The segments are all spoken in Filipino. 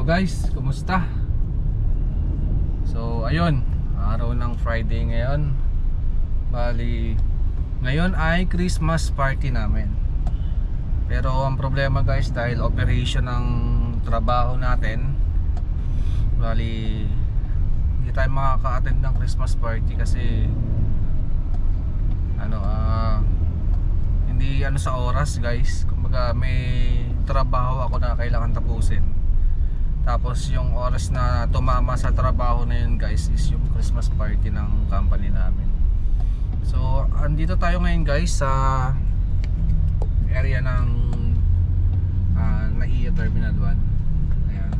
Hello guys, kumusta? So ayun, araw ng Friday ngayon. Bali, ngayon ay Christmas party namin. Pero ang problema guys dahil operation ng trabaho natin Bali, hindi tayo makaka-attend ng Christmas party kasi Ano ah hindi ano sa oras guys. Kumbaga may trabaho ako na kailangan tapusin tapos yung oras na tumama sa trabaho na yun guys is yung Christmas party ng company namin. So andito tayo ngayon guys sa area ng uh, Naiya Terminal 1 ayan.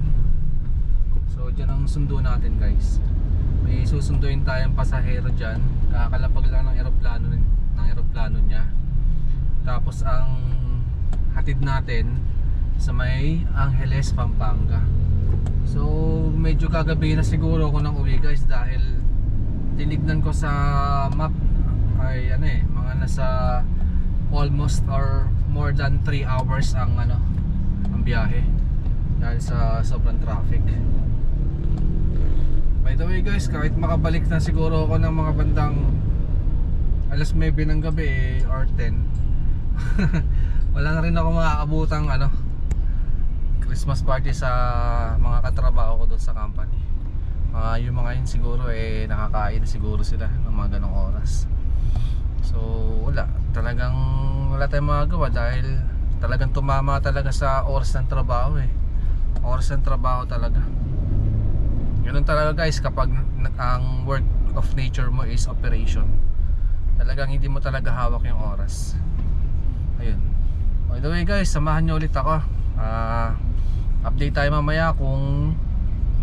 So dyan ang sundo natin guys. May susunduin tayong pasahero dyan. Kakalapag lang ng eroplano ng eroplano niya. Tapos ang hatid natin sa may Angeles, Pampanga. So medyo kagabi na siguro ako nang uwi guys dahil tinignan ko sa map ay ano eh, mga nasa almost or more than 3 hours ang ano ang biyahe dahil sa sobrang traffic. By the way guys, kahit makabalik na siguro ako ng mga bandang alas 9 ng gabi eh, or 10 wala na rin ako makakabutang ano Christmas party sa mga katrabaho ko doon sa company. Mga yung mga yun siguro eh nakakain na siguro sila ng mga ganong oras. So wala. Talagang wala tayong magagawa dahil talagang tumama talaga sa oras ng trabaho eh. Oras ng trabaho talaga. Ganun talaga guys kapag ang work of nature mo is operation. Talagang hindi mo talaga hawak yung oras. Ayun. By the way guys samahan nyo ulit ako Ah, update tayo mamaya kung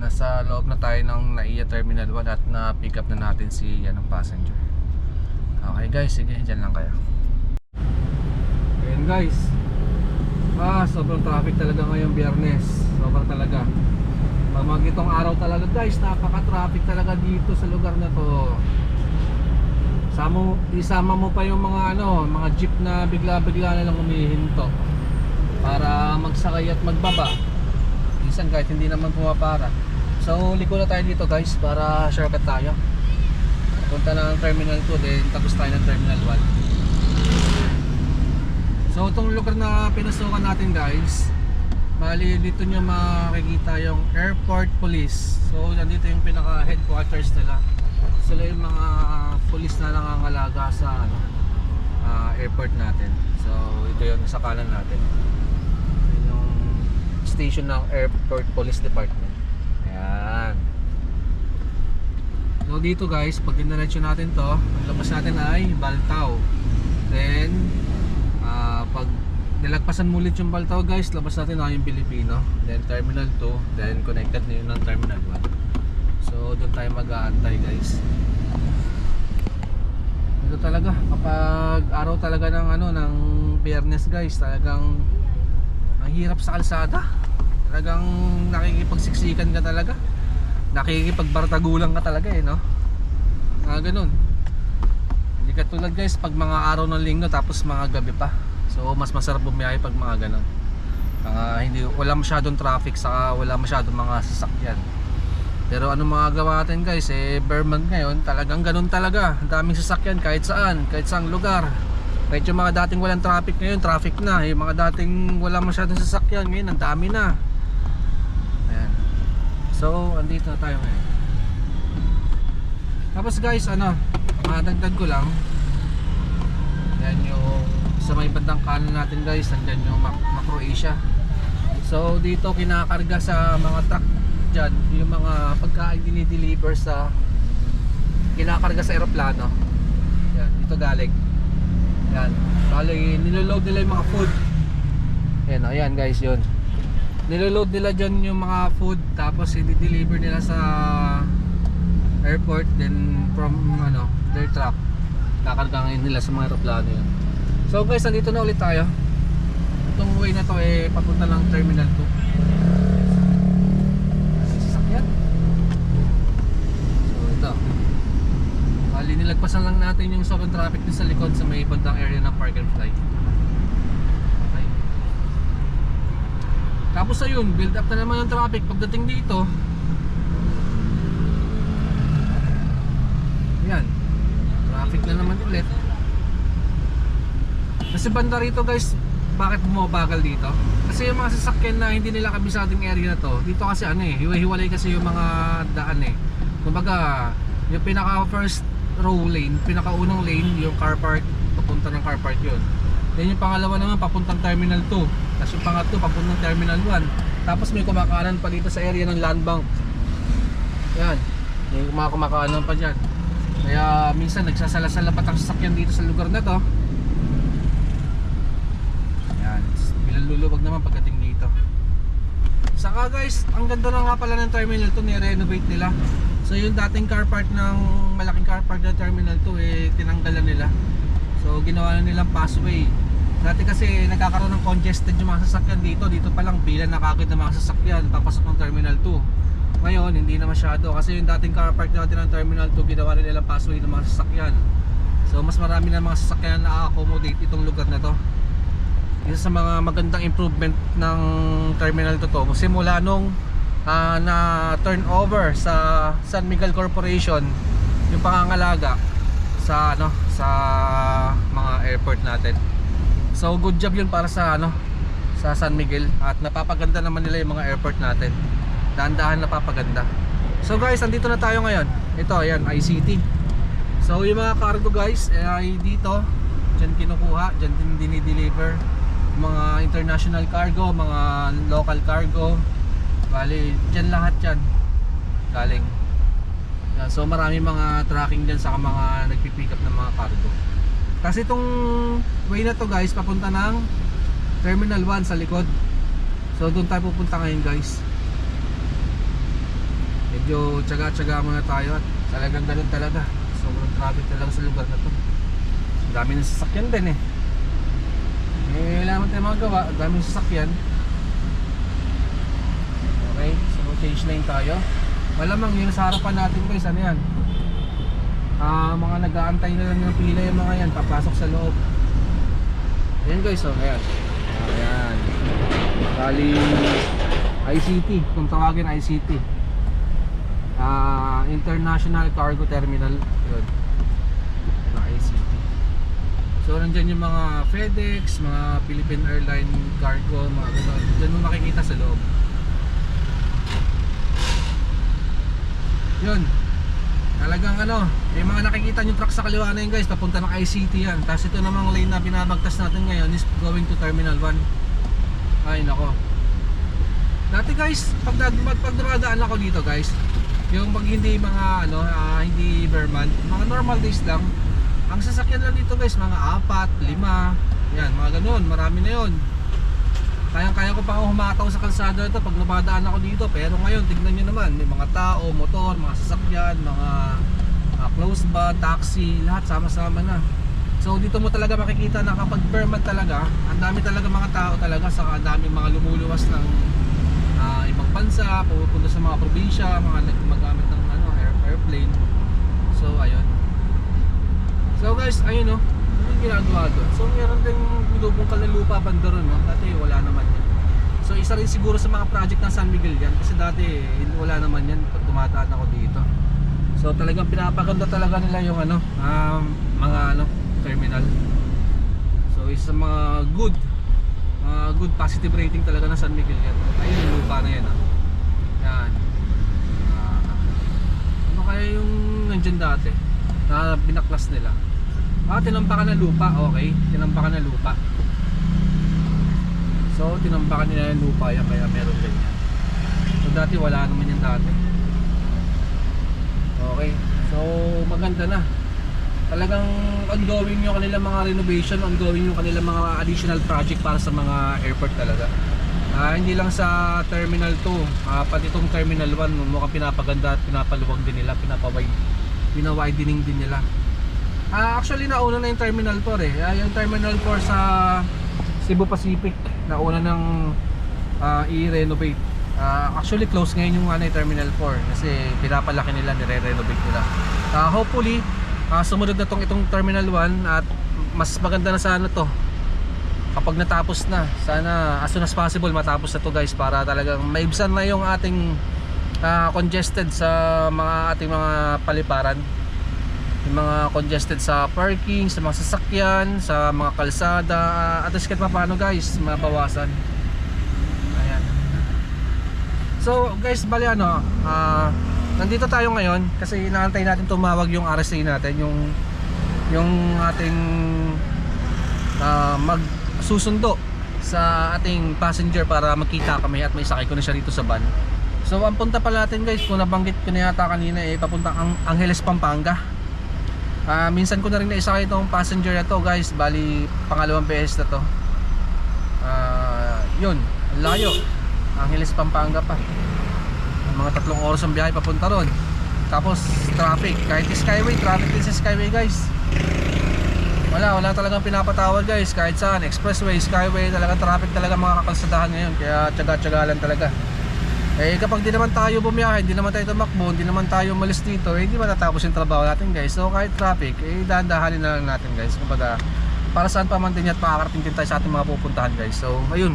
nasa loob na tayo ng Naiya Terminal 1 at na pick up na natin si yan ang passenger. Okay guys. Sige dyan lang kayo. Ayun guys. Ah sobrang traffic talaga ngayong biyernes. Sobrang talaga. Pag magitong araw talaga guys napaka traffic talaga dito sa lugar na to. Samo, isama mo pa yung mga ano, mga jeep na bigla-bigla na lang humihinto para magsakay at magbaba. Minsan kahit hindi naman pumapara. So, liko na tayo dito guys para shortcut tayo. Punta na ng Terminal 2 then tapos tayo ng Terminal 1. So, itong lugar na pinasukan natin guys, bali dito nyo makikita yung Airport Police. So, nandito yung pinaka headquarters nila sila yung mga pulis na nangangalaga sa ano, ah, airport natin. So ito yung sa kanan natin. Station ng Airport Police Department. Ayan. So dito guys, pag diniretso natin to, ang labas natin ay Baltao. Then ah, pag nilagpasan mo ulit yung Baltao guys, labas natin ay yung Pilipino. Then Terminal 2, then connected na yun ng Terminal 1. So doon tayo mag-aantay guys. Ito talaga kapag araw talaga ng ano ng Biyernes guys, talagang ang hirap sa kalsada. Talagang nakikipagsiksikan ka talaga. Nakikipagbartagulan ka talaga eh, no? Ah, ganun. Hindi katulad guys pag mga araw ng linggo tapos mga gabi pa. So mas masarap bumiyahe pag mga ganun. Ah, hindi wala masyadong traffic saka wala masyadong mga sasakyan. Pero ano mga gawa natin guys, eh Vermont ngayon talagang ganun talaga. Ang daming sasakyan kahit saan, kahit saang lugar. Kahit yung mga dating walang traffic ngayon, traffic na. Yung mga dating wala masyadong sasakyan ngayon, ang dami na. Ayan. So, andito na tayo ngayon. Tapos guys, ano, madagdag ko lang. Yan yung sa may bandang kanan natin guys, nandyan yung Mac Macro Asia. So, dito kinakarga sa mga truck dyan yung mga pagkain dinideliver sa kinakarga sa aeroplano yan, dito galing yan, bali niloload nila yung mga food yan, o, yan guys yun niloload nila dyan yung mga food tapos i-deliver nila sa airport then from ano, their truck kakargangin nila sa mga aeroplano yun so guys, nandito na ulit tayo itong way na to eh papunta lang terminal 2 sasakyan. So ito. Bali nilagpasan lang natin yung sobrang traffic din sa likod sa may bandang area ng Park and Fly. Okay. Tapos ayun, build up na naman yung traffic pagdating dito. Yan. Traffic na naman ulit. Kasi banda rito guys, bakit bumabagal dito? Kasi yung mga sasakyan na hindi nila kabisadong area na to, dito kasi ano eh, hiwa-hiwalay kasi yung mga daan eh. Kumbaga, yung pinaka first row lane, pinaka unang lane, yung car park, papunta ng car park yun. Then yung pangalawa naman, papuntang Terminal 2. Tapos yung pangatlo, papuntang Terminal 1. Tapos may kumakanan pa dito sa area ng land bank. Yan. May mga kumakanan pa dyan. Kaya minsan nagsasalasala pa ang sasakyan dito sa lugar na to. Yan. Bilaluluwag naman pagdating dito. Saka guys, ang ganda na nga pala ng terminal to, ni-renovate nila. So yung dating car park ng malaking car park ng terminal to eh tinanggalan nila. So ginawa na nilang passway. Dati kasi nagkakaroon ng congested yung mga sasakyan dito. Dito pa lang pila na ng mga sasakyan papasok ng terminal 2. Ngayon, hindi na masyado kasi yung dating car park natin ng terminal 2 ginawa na nilang passway ng mga sasakyan. So mas marami na mga sasakyan na accommodate itong lugar na to isa sa mga magandang improvement ng terminal to to simula nung ah, na turnover sa San Miguel Corporation yung pangangalaga sa ano sa mga airport natin so good job yun para sa ano sa San Miguel at napapaganda naman nila yung mga airport natin dahan-dahan napapaganda so guys andito na tayo ngayon ito ayan ICT so yung mga cargo guys ay dito dyan kinukuha dyan din dinideliver mga international cargo, mga local cargo. Bali, dyan lahat yan galing. So marami mga tracking dyan sa mga nagpipick up ng mga cargo. Kasi itong way na to guys, papunta ng Terminal 1 sa likod. So doon tayo pupunta ngayon guys. Medyo tsaga-tsaga muna tayo at talagang ganun talaga. Sobrang traffic talaga sa lugar na to. Dami ng sasakyan din eh. Eh, wala naman tayo magawa. Ang daming sasakyan. Okay, so change lane tayo. Malamang yung sa harapan natin guys, ano yan? Ah, mga nag-aantay na lang ng pila yung mga yan, papasok sa loob. Ayan guys, oh, ayan. Ayan. Bali, ICT, kung tawagin ICT. Ah, International Cargo Terminal. Yun. Yung ICT. So nandyan yung mga FedEx, mga Philippine Airline Cargo, mga gano'n. Diyan mo makikita sa loob. Yun. Talagang ano, yung mga nakikita nyo truck sa kaliwa na yun guys, papunta ng ICT yan. Tapos ito namang lane na binabagtas natin ngayon is going to Terminal 1. Ay nako. Dati guys, pag, pag, dumadaan ako dito guys, yung pag hindi mga ano, ah, hindi Vermont, mga normal days lang, ang sasakyan lang dito guys, mga apat, lima, yan, mga ganun, marami na yon. Kayang-kaya ko pa humataw sa kalsada ito pag napadaan ako dito. Pero ngayon, tignan nyo naman, may mga tao, motor, mga sasakyan, mga uh, close ba, taxi, lahat sama-sama na. So dito mo talaga makikita na kapag permit talaga, ang dami talaga mga tao talaga, saka ang daming mga lumuluwas ng ah, ibang bansa, pupunta sa mga probinsya, mga nagmagamit ng ano, air, airplane. So ayun. So guys, ayun no. Ano yung ginagawa doon? So meron ding binubungkal na lupa banda ron, no? Dati wala naman yan. So isa rin siguro sa mga project ng San Miguel yan kasi dati wala naman yan pag dumataan ako dito. So talagang pinapaganda talaga nila yung ano, um, mga ano, terminal. So isa sa mga good mga good positive rating talaga ng San Miguel yan. Ayun yung lupa na yan. Ah. Yan. Ah, ano kaya yung nandyan dati na binaklas nila? Ah, tinampakan ng lupa. Okay, tinampakan ng lupa. So, tinampakan nila yung lupa yan kaya meron ganyan. So, dati wala naman yan dati. Okay. So, maganda na. Talagang ongoing yung kanilang mga renovation, ongoing yung kanilang mga additional project para sa mga airport talaga. Ah, hindi lang sa Terminal 2, ah, pati itong Terminal 1 mukhang pinapaganda at pinapaluwag din nila, pinapawide, pinawidening din nila. Ah, actually nauna na yung Terminal 4 eh. Ah, yung Terminal 4 sa Cebu Pacific, nauna ng ah, i-renovate. Ah, actually close ngayon yung ano, yung Terminal 4 kasi pinapalaki nila, nire-renovate nila. Ah, hopefully, ah, sumunod na tong itong Terminal 1 at mas maganda na sana to. kapag natapos na sana as soon as possible matapos na to guys para talagang maibsan na yung ating ah, congested sa mga ating mga paliparan yung mga congested sa parking, sa mga sasakyan, sa mga kalsada at least kahit pa paano guys mabawasan so guys bali ano ah, nandito tayo ngayon kasi inaantay natin tumawag yung RSA natin yung yung ating ah, magsusundo sa ating passenger para makita kami at may sakay ko na siya dito sa van. So ang punta pala natin guys kung nabanggit ko na yata kanina eh papuntang ang Angeles Pampanga. Ah, minsan ko na rin naisakay itong passenger na to guys. Bali pangalawang beses na to. Ah, yun layo Angeles Pampanga pa. Mga tatlong oras ang biyahe papunta ron. Tapos traffic. Kahit skyway traffic din sa skyway guys. Wala wala talagang pinapatawad guys. Kahit saan expressway skyway talaga traffic talaga mga kakalsadahan ngayon. Kaya tsaga tsaga lang talaga. Eh kapag di naman tayo bumiyahe hindi naman tayo tumakbo hindi naman tayo umalis dito eh hindi matatapos yung trabaho natin guys? So kahit traffic eh dahan-dahanin na lang natin guys. Kumbaga para saan pa man din at makakarating din tayo sa ating mga pupuntahan guys. So ayun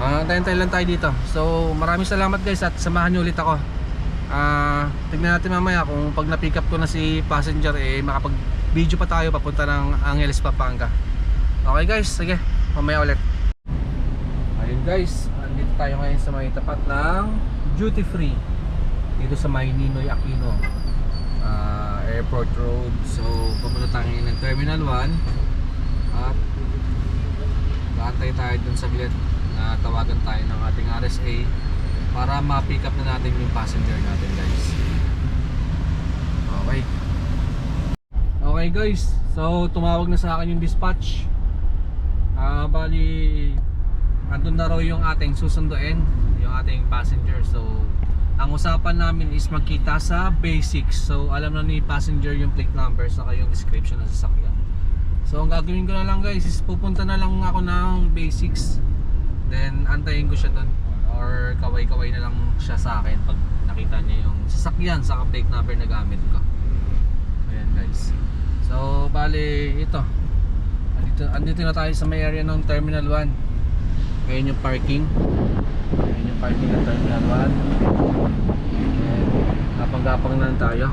Ah, tayo lang tayo dito. So, maraming salamat guys at samahan niyo ulit ako. Ah, tignan natin mamaya kung pag na-pick up ko na si passenger eh makapag-video pa tayo papunta ng Angeles Pampanga. Okay guys, sige. Mamaya ulit. Ayun guys, andito tayo ngayon sa may tapat ng duty free dito sa may Ninoy Aquino ah, Airport Road. So, pupunta tayo ng Terminal 1 at Kaantay tayo dun sa bilet na tawagan tayo ng ating RSA para ma-pick up na natin yung passenger natin guys. Okay. Okay guys, so tumawag na sa akin yung dispatch. Ah, bali andun na raw yung ating susunduin, yung ating passenger. So ang usapan namin is magkita sa basics. So alam na ni passenger yung plate number saka yung description ng sasakyan. So ang gagawin ko na lang guys is pupunta na lang ako ng basics Then antayin ko siya doon or kaway-kaway na lang siya sa akin pag nakita niya yung sasakyan sa plate number na gamit ko. Ayan guys. So bali ito. Andito, andito na tayo sa may area ng Terminal 1. Ngayon yung parking. Ngayon yung parking ng Terminal 1. And gapang-gapang na lang tayo.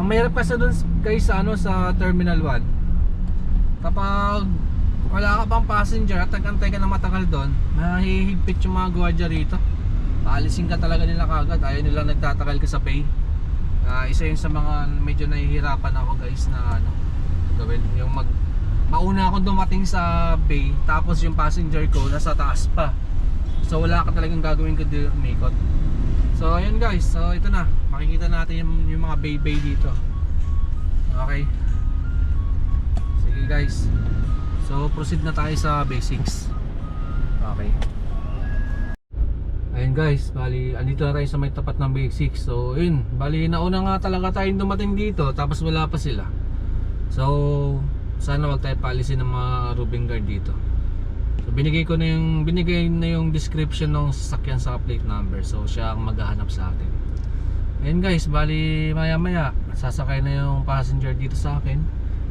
Ang mahirap kasi doon guys sa ano sa Terminal 1. Kapag wala ka pang passenger at nagantay ka na matagal doon, mahihigpit yung mga gwardiya rito. Paalisin ka talaga nila kagad. Ayaw nilang nagtatagal ka sa pay. Ah, isa yun sa mga medyo nahihirapan ako guys na ano, gawin. Yung mag mauna ako dumating sa bay tapos yung passenger ko nasa taas pa. So wala ka talagang gagawin kundi umikot. So ayun guys, so ito na. Makikita natin yung, yung mga bay-bay dito. Okay. Sige guys. So proceed na tayo sa basics. Okay. Ayun guys, bali andito na tayo sa may tapat ng basics. So yun, bali nauna nga talaga tayong dumating dito tapos wala pa sila. So sana wag tayo palisin ng mga roving guard dito. So binigay ko na yung binigay na yung description ng sasakyan sa plate number. So siya ang maghahanap sa atin. Ayun guys, bali maya maya sasakay na yung passenger dito sa akin.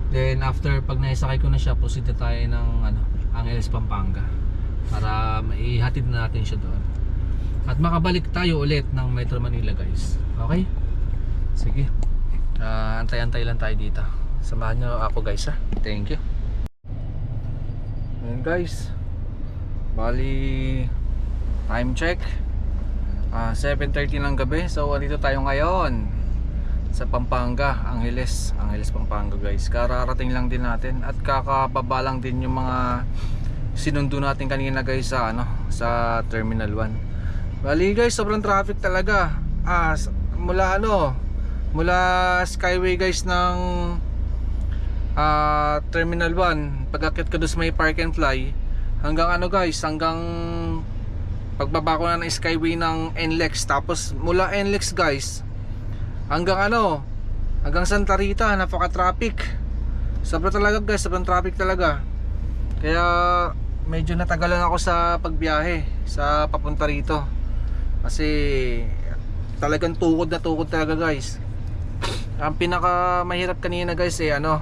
Then after pag naisakay ko na siya, proceed na tayo ng ano, Angeles Pampanga para maihatid na natin siya doon. At makabalik tayo ulit ng Metro Manila guys. Okay? Sige. Ah, antay-antay lang tayo dito. Samahan nyo ako guys ha. Thank you. Ayan guys. Bali time check. Ah, 7:30 ng gabi. So andito tayo ngayon sa Pampanga, Angeles, Angeles Pampanga guys. Kararating lang din natin at kakababa lang din yung mga sinundo natin kanina guys sa ano, sa Terminal 1. Bali guys, sobrang traffic talaga. Ah, mula ano, mula Skyway guys ng ah, Terminal 1, pag-akit ko doon sa may Park and Fly, hanggang ano guys, hanggang pagbaba ko na ng Skyway ng NLEX tapos mula NLEX guys hanggang ano? Hanggang Santa Rita napaka traffic sobra talaga guys sobrang traffic talaga. Kaya medyo natagalan ako sa pagbiyahe sa papunta rito. Kasi talagang tukod na tukod talaga guys. Ang pinaka mahirap kanina guys eh ano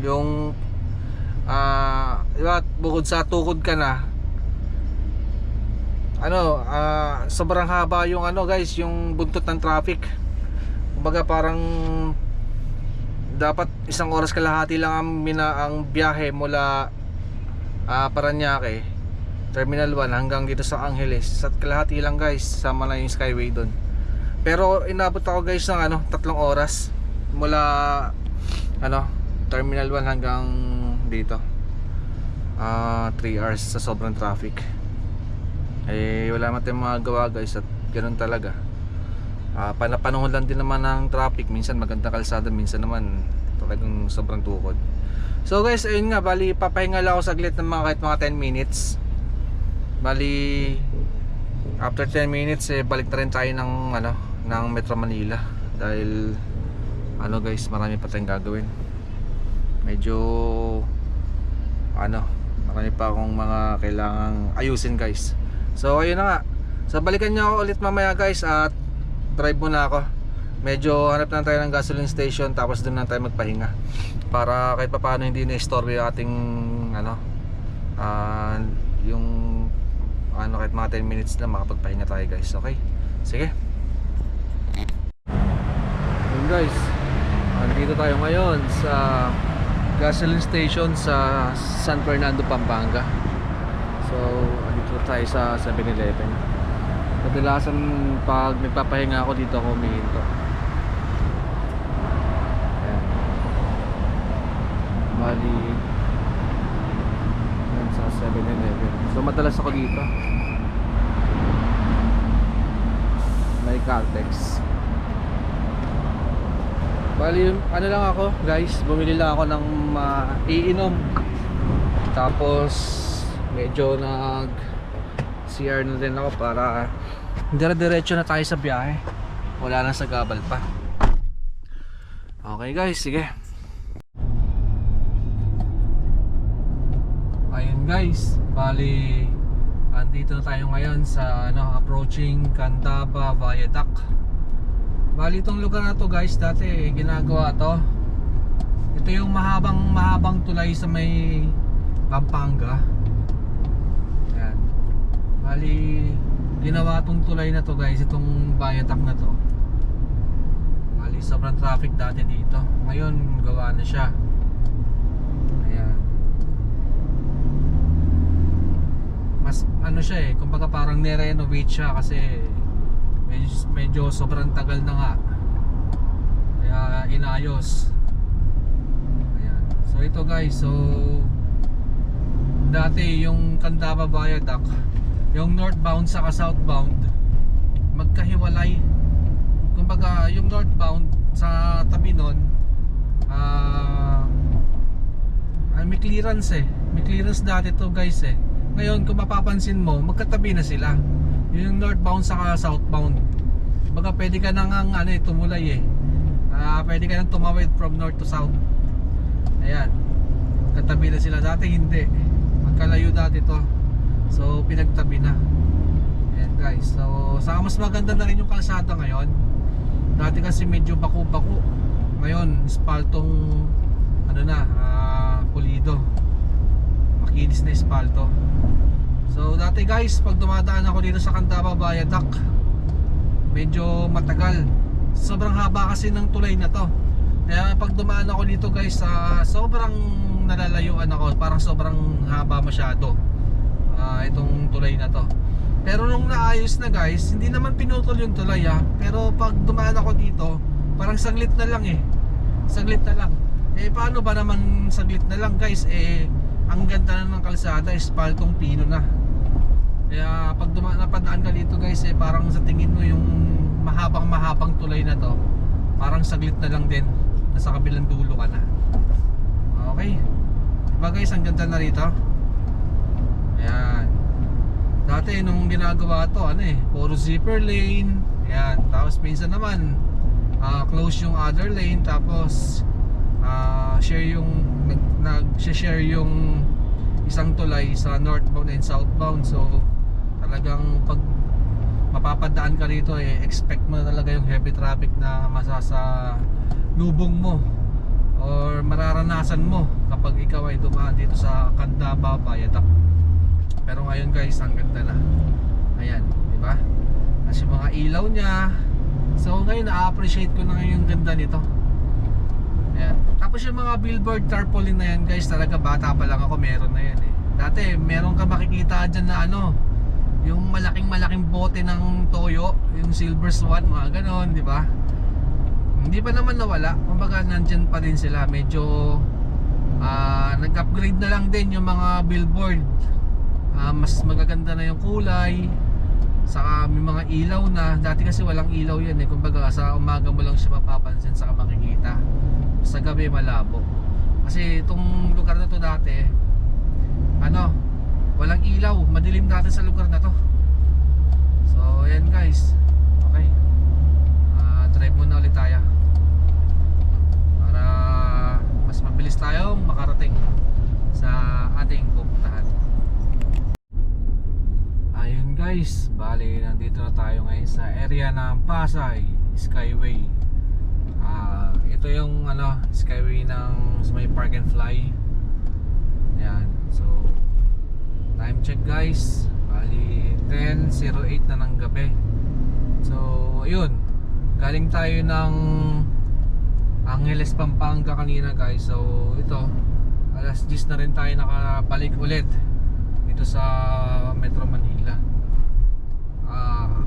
yung ah, di ba, bukod sa tukod ka na, ano, ah, sobrang haba yung ano guys, yung buntot ng traffic. Kumbaga parang dapat isang oras kalahati lang ang, mina, ang biyahe mula ah, Paranaque, Terminal 1 hanggang dito sa Angeles. Sa kalahati lang guys, sama na yung Skyway doon. Pero inabot ako guys ng ano, tatlong oras mula ano, Terminal 1 hanggang dito. Ah, 3 hours sa sobrang traffic. Eh wala tayong mga gawa guys at ganun talaga. Ah, panapanahon lang din naman ng traffic, minsan maganda kalsada, minsan naman talagang sobrang tukod. So guys, ayun nga, bali papahinga lang ako saglit ng mga kahit mga 10 minutes. Bali after 10 minutes eh balik na rin tayo ng ano, ng Metro Manila dahil ano guys, marami pa tayong gagawin. Medyo ano, marami pa akong mga kailangang ayusin guys. So ayun na nga. So balikan niyo ako ulit mamaya guys at drive muna ako. Medyo hanap na tayo ng gasoline station tapos doon na tayo magpahinga. Para kahit papaano hindi na-istorbo yung ating ano ah, yung ano kahit mga 10 minutes na makapagpahinga tayo guys. Okay? Sige. Yun guys. Andito tayo ngayon sa gasoline station sa San Fernando, Pampanga. So, andito tayo sa 7-Eleven. Kadalasan pag nagpapahinga ako dito ako humihinto. Ayan. Bali, yan sa 7-Eleven. So, madalas ako dito. May Caltex. Bali, ano lang ako guys, bumili lang ako ng maiinom. Tapos, medyo nag CR na din ako para dire-diretso na tayo sa biyahe. Wala na sa gabal pa. Okay guys, sige. Ayun guys, bali andito na tayo ngayon sa ano, approaching Candaba Viaduct. Bali itong lugar na to guys, dati ginagawa to. Ito yung mahabang mahabang tulay sa may Pampanga. Ayan. Bali ginawa tong tulay na to guys, itong viaduct na to. Bali sobrang traffic dati dito. Ngayon gawa na siya. Ayan. Mas ano siya eh, kumbaga parang nirenovate siya kasi medyo, medyo sobrang tagal na nga. Kaya inayos. Ayan. So ito guys, so dati yung Candaba Viaduct, yung northbound sa southbound magkahiwalay. Kumbaga yung northbound sa tabi nun ah ay may clearance eh. May clearance dati to guys eh. Ngayon kung mapapansin mo, magkatabi na sila. Yung northbound sa southbound. Baga pwede ka nang ang, ano eh, tumulay eh. Ah, pwede ka nang tumawid from north to south. Ayan. Katabi na sila dati hindi. Magkalayo dati to. So pinagtabi na. Ayan guys. So saka mas maganda na rin yung kalsada ngayon. Dati kasi medyo baku-baku. Ngayon, spaltong ano na, ah, pulido. Makinis na espalto. So dati guys, pag dumadaan ako dito sa Candaba Viaduct, medyo matagal. Sobrang haba kasi ng tulay na to. Kaya pag dumaan ako dito guys, sa sobrang nalalayuan ako, parang sobrang haba masyado. Ah, itong tulay na to. Pero nung naayos na guys, hindi naman pinutol yung tulay ah. Pero pag dumaan ako dito, parang saglit na lang eh. Saglit na lang. Eh paano ba naman saglit na lang guys? Eh ang ganda na ng kalsada, espaltong pino na. Kaya pag dumaan napadaan ka dito guys, eh parang sa tingin mo yung mahabang mahabang tulay na to, parang saglit na lang din. Nasa kabilang dulo ka na. Okay. Diba guys, ang ganda na rito? Ayan. Dati nung ginagawa to, ano eh, puro zipper lane. Ayan. Tapos minsan naman, ah, close yung other lane. Tapos, ah, share yung, nag, nag-share yung isang tulay sa northbound and southbound. So, talagang pag mapapadaan ka rito eh expect mo talaga yung heavy traffic na masasa lubong mo or mararanasan mo kapag ikaw ay dumaan dito sa Kandaba Viaduct. Pero ngayon guys, ang ganda na. Ayan, di ba? Kasi mga ilaw niya. So ngayon na-appreciate ko na ngayon yung ganda nito. Ayan. Tapos yung mga billboard tarpaulin na yan guys, talaga bata pa lang ako meron na yan eh. Dati meron ka makikita dyan na ano, yung malaking malaking bote ng toyo, yung silver swan, mga ganon, di ba? Hindi pa naman nawala, kumbaga nandyan pa rin sila, medyo ah, nag-upgrade na lang din yung mga billboard. Ah, mas magaganda na yung kulay, saka may mga ilaw na, dati kasi walang ilaw yan eh, kumbaga sa umaga mo lang siya mapapansin, saka makikita. Sa gabi malabo. Kasi itong lugar na to dati, ano, walang ilaw, madilim dati sa lugar na to. So, ayan guys. Okay. Ah, drive muna ulit tayo. Para mas mabilis tayong makarating sa ating pupuntahan. Ayun guys, bali nandito na tayo ngayon sa area ng Pasay Skyway. Ah, ito yung ano, Skyway ng may Park and Fly. Yan. So, time check guys. Bali 10:08 na ng gabi. So, ayun. Galing tayo ng Angeles Pampanga kanina guys. So, ito alas 10 na rin tayo nakabalik ulit dito sa Metro Manila. Ah,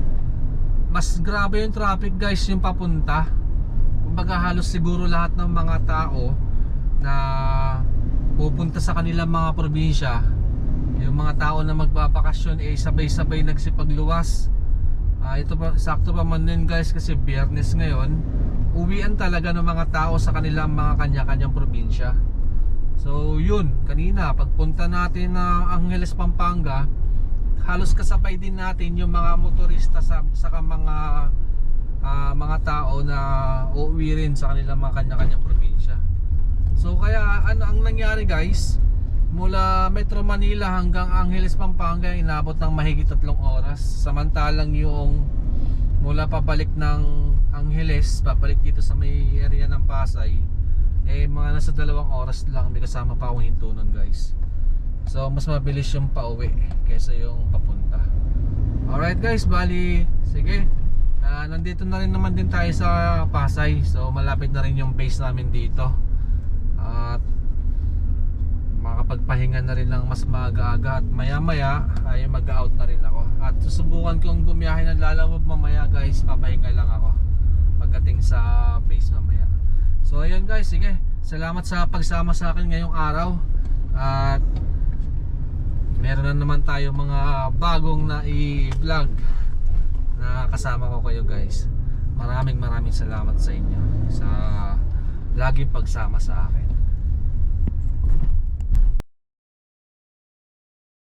mas grabe yung traffic guys yung papunta. Kumbaga halos siguro lahat ng mga tao na pupunta sa kanilang mga probinsya yung mga tao na magbabakasyon eh sabay-sabay nagsipagluwas Ah, ito pa, sakto pa man din guys kasi biyernes ngayon uwian talaga ng mga tao sa kanilang mga kanya-kanyang probinsya so yun, kanina pagpunta natin ng Angeles Pampanga halos kasabay din natin yung mga motorista sa, saka mga ah, mga tao na uuwi rin sa kanilang mga kanya-kanyang probinsya. So kaya ano ang nangyari guys? Mula Metro Manila hanggang Angeles Pampanga Inabot ng mahigit tatlong oras. Samantalang yung Mula pabalik ng Angeles Pabalik dito sa may area ng Pasay Eh mga nasa dalawang oras lang May kasama pa akong hinto nun guys So mas mabilis yung pauwi Kesa yung papunta. Alright guys, bali Sige. Ah, Nandito na rin naman din tayo sa Pasay. So malapit na rin yung base namin dito. At makapagpahinga na rin ng mas maaga-aga. At maya maya ay mag-out na rin ako. At susubukan kong bumiyahe ng lalawag mamaya guys. Papahinga lang ako pagdating sa base mamaya. So ayun guys. Sige. Salamat sa pagsama sa akin ngayong araw. At meron na naman tayo mga bagong na i-vlog na kasama ko kayo guys. Maraming maraming salamat sa inyo sa laging pagsama sa akin